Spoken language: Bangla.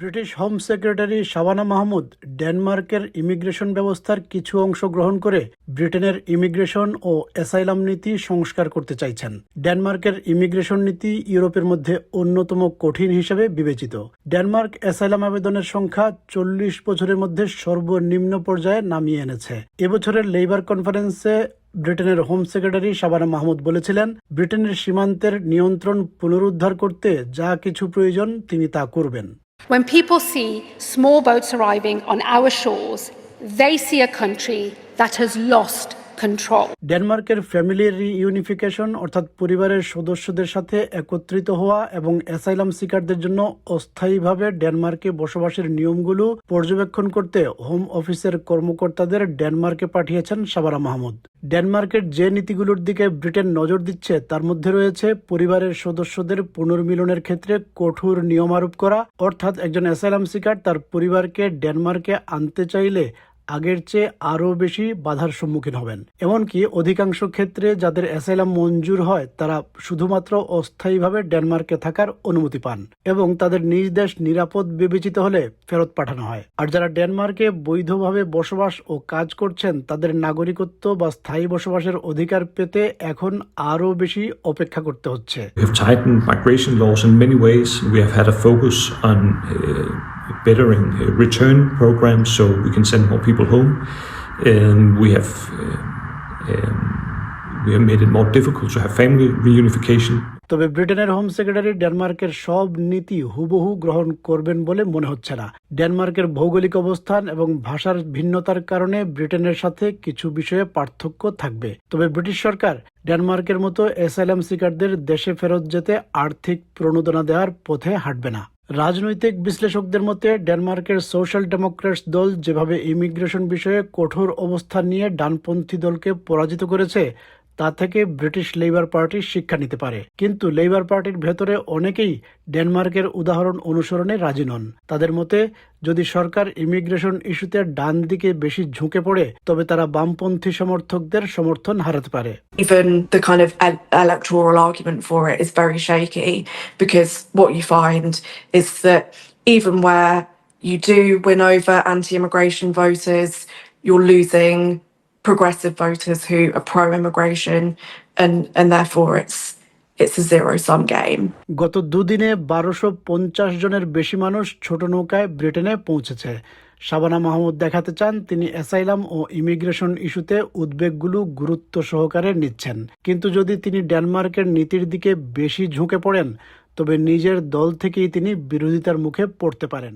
British home secretary Shabana Mahmood ডেনমার্কের ইমিগ্রেশন ব্যবস্থার কিছু অংশ গ্রহণ করে ব্রিটেনের ইমিগ্রেশন ও অ্যাসাইলাম নীতি সংস্কার করতে চাইছেন। ডেনমার্কের ইমিগ্রেশন নীতি ইউরোপের মধ্যে অন্যতম কঠিন হিসেবে বিবেচিত। ডেনমার্ক অ্যাসাইলাম আবেদনের সংখ্যা চল্লিশ বছরের মধ্যে সর্বনিম্ন পর্যায়ে নামিয়ে এনেছে। এবছরের লেবার কনফারেন্সে ব্রিটেনের হোম সেক্রেটারি শাবানা মাহমুদ বলেছিলেন, ব্রিটেনের সীমান্তের নিয়ন্ত্রণ পুনরুদ্ধার করতে যা কিছু প্রয়োজন তিনি তা করবেন। When people see small boats arriving on our shores, they see a country that has lost control. ডেনমার্কের ফ্যামিলি রিইউনিফিকেশন অর্থাৎ পরিবারের সদস্যদের সাথে একত্রিত হওয়া এবং অ্যাসাইলাম সিকারদের জন্য অস্থায়ীভাবে ডেনমার্কে বসবাসের নিয়মগুলো পর্যবেক্ষণ করতে হোম অফিসের কর্মকর্তাদের ডেনমার্কে পাঠিয়েছেন সাবারা মাহমুদ ডেনমার্কের যে নীতিগুলোর দিকে ব্রিটেন নজর দিচ্ছে, তার মধ্যে রয়েছে পরিবারের সদস্যদের পুনর্মিলনের ক্ষেত্রে কঠোর নিয়ম আরোপ করা, অর্থাৎ একজন অ্যাসাইলাম সিকার তার পরিবারকে ডেনমার্কে আনতে চাইলে আগের চেয়ে আরও বেশি বাধার সম্মুখীন হবেন। এমনকি অধিকাংশ ক্ষেত্রে যাদের অ্যাসাইলাম মঞ্জুর হয়, তারা শুধুমাত্র অস্থায়ীভাবে ডেনমার্কে থাকার অনুমতি পান এবং তাদের নিজ দেশ নিরাপদ বিবেচিত হলে ফেরত পাঠানো হয়। আর যারা ডেনমার্কে বৈধভাবে বসবাস ও কাজ করছেন, তাদের নাগরিকত্ব বা স্থায়ী বসবাসের অধিকার পেতে এখন আরও বেশি অপেক্ষা করতে হচ্ছে। Bettering return programs so we can send more people home. And we have uh, um, we have made it more difficult to have family reunification. তবে ব্রিটেনের হোম সেক্রেটারি ডেনমার্কের সব নীতি হুবহু গ্রহণ করবেন বলে মনে হচ্ছে না ডেনমার্কের ভৌগোলিক অবস্থান এবং ভাষার ভিন্নতার কারণে ব্রিটেনের সাথে কিছু বিষয়ে পার্থক্য থাকবে তবে ব্রিটিশ সরকার ডেনমার্কের মতো এসএলএম সিকারদের দেশে ফেরত যেতে আর্থিক প্রণোদনা দেওয়ার পথে হাঁটবে না রাজনৈতিক বিশ্লেষকদের মতে, ডেনমার্কের সোশ্যাল ডেমোক্রেটস দল যেভাবে ইমিগ্রেশন বিষয়ে কঠোর অবস্থান নিয়ে ডানপন্থী দলকে পরাজিত করেছে তা থেকে ব্রিটিশ লেবার পার্টি শিক্ষা নিতে পারে। কিন্তু লেবার পার্টির ভেতরে অনেকেই ডেনমার্কের উদাহরণ অনুসরণে রাজি নন। তাদের মতে, যদি সরকার ইমিগ্রেশন ইস্যুতে ডান দিকে বেশি ঝুঁকে পড়ে, তবে তারা বামপন্থী সমর্থকদের সমর্থন হারাতে পারে। Even the kind of electoral argument for it is you find is that even where you progressive voters who are pro immigration and, and therefore it's it's a zero sum game. গত দুদিনে বারোশো পঞ্চাশ জনের বেশি মানুষ ছোট নৌকায় ব্রিটেনে পৌঁছেছে। শাবানা মাহমুদ দেখাতে চান তিনি অ্যাসাইলাম ও ইমিগ্রেশন ইস্যুতে উদ্বেগগুলো গুরুত্ব সহকারে নিচ্ছেন। কিন্তু যদি তিনি ডেনমার্কের নীতির দিকে বেশি ঝুঁকে পড়েন তবে নিজের দল থেকেই তিনি বিরোধিতার মুখে পড়তে পারেন।